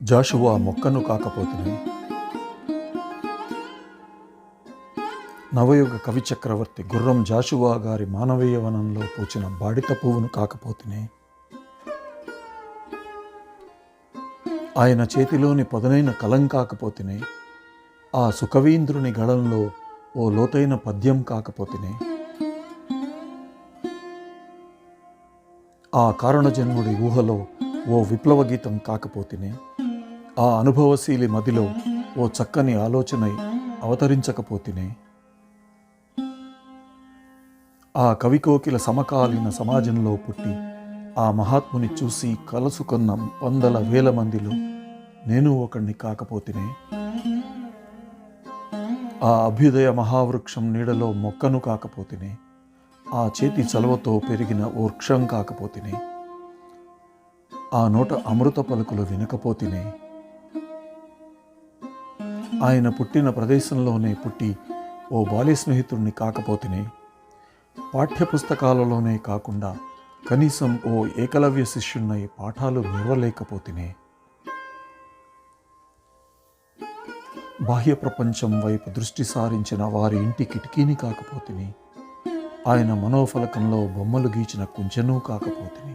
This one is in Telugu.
జాషువా మొక్కను కాకపోతేనే నవయుగ కవి చక్రవర్తి గుర్రం జాషువా గారి మానవీయ వనంలో పూచిన బాడిత పువ్వును కాకపోతేనే ఆయన చేతిలోని పదునైన కలం కాకపోతేనే ఆ సుఖవీంద్రుని గళంలో ఓ లోతైన పద్యం కాకపోతేనే ఆ కారణజన్ముడి ఊహలో ఓ విప్లవ గీతం కాకపోతినే ఆ అనుభవశీలి మదిలో ఓ చక్కని ఆలోచనై అవతరించకపోతినే. ఆ కవికోకిల సమకాలీన సమాజంలో పుట్టి ఆ మహాత్ముని చూసి కలుసుకున్న వందల వేల మందిలో నేను ఒకడిని కాకపోతేనే. ఆ అభ్యుదయ మహావృక్షం నీడలో మొక్కను కాకపోతేనే. ఆ చేతి చలవతో పెరిగిన ఓ వృక్షం కాకపోతినే. ఆ నోట అమృత పలుకులు వినకపోతినే. ఆయన పుట్టిన ప్రదేశంలోనే పుట్టి ఓ బాల్య స్నేహితుడిని కాకపోతేనే పాఠ్యపుస్తకాలలోనే కాకుండా కనీసం ఓ ఏకలవ్య శిష్యున్నై పాఠాలు నిర్వలేకపోతేనే బాహ్య ప్రపంచం వైపు దృష్టి సారించిన వారి ఇంటి కిటికీని కాకపోతేనే ఆయన మనోఫలకంలో బొమ్మలు గీచిన కుంచెనూ కాకపోతిని.